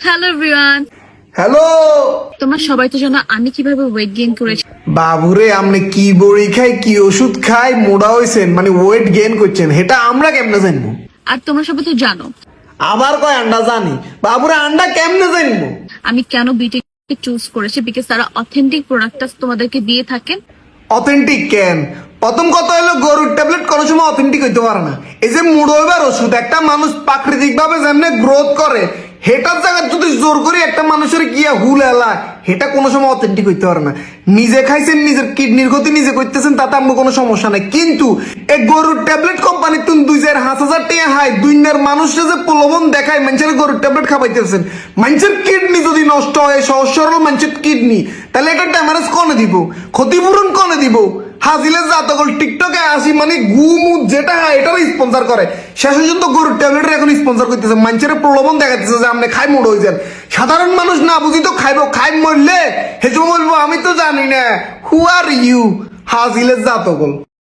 Hello everyone hello তোমরা সবাই তো জানো আমি কীভাবে ওয়েট গেইন করেছি। বাবুরে আপনি কি বড়ি খাই কি ওষুধ খাই মোড়া হয়েছেন মানে ওয়েট গেইন করছেন এটা আমরা কেমনে জানব? আর তোমরা সবাই তো জানো। আবার কয় আন্ডা জানি? বাবুরে আন্ডা কেমনে জানব? আমি কেন বিটেক চুজ করেছি? বিকজ তারা অথেন্টিক প্রোডাক্টটা তোমাদেরকে দিয়ে থাকেন। অথেন্টিক কেন? প্রথম কথা হলো গরুর ট্যাবলেট কোনো সময় অথেন্টিক হইতে পারে না। এই যে মুড়ো এবার ওষুধ একটা মানুষ প্রাকৃতিক ভাবে যেমনি গ্রোথ করে হেটার জায়গায় যদি জোর করে একটা মানুষের গিয়া হুল এলা এটা কোনো সময় অথেন্টিক হইতে পারে না। নিজে খাইছেন, নিজের কিডনির ক্ষতি নিজে করতেছেন, তাতে আমার কোনো সমস্যা নাই। কিন্তু এই গরুর ট্যাবলেট কোম্পানি তুমি দুই হাজার হাজার হাজার টাকা হাই দুইনার মানুষরা যে প্রলোভন দেখায়, মানুষের গরুর ট্যাবলেট খাবাইতেছেন। মানুষের কিডনি যদি নষ্ট হয়, সহজ সরল মানুষের কিডনি তাহলে এটা ড্যামারেজ কনে দিব? ক্ষতিপূরণ কনে দিব? হাজিলে জাতকল টিকটকে আসি মানে গুমু যেটা হয় এটাও স্পন্সার করে। শেষ পর্যন্ত গরুর ট্যাবলেট এখন স্পন্সার করতেছে। মানুষের প্রলোভন দেখাতেছে যে আপনি খাই মোড় হয়েছেন সাধারণ মানুষ না বুঝি তো খাইব খাই মরলে? হেজু বলব, আমি তো জানি না। হু আর ইউ হাজিলে জাতকল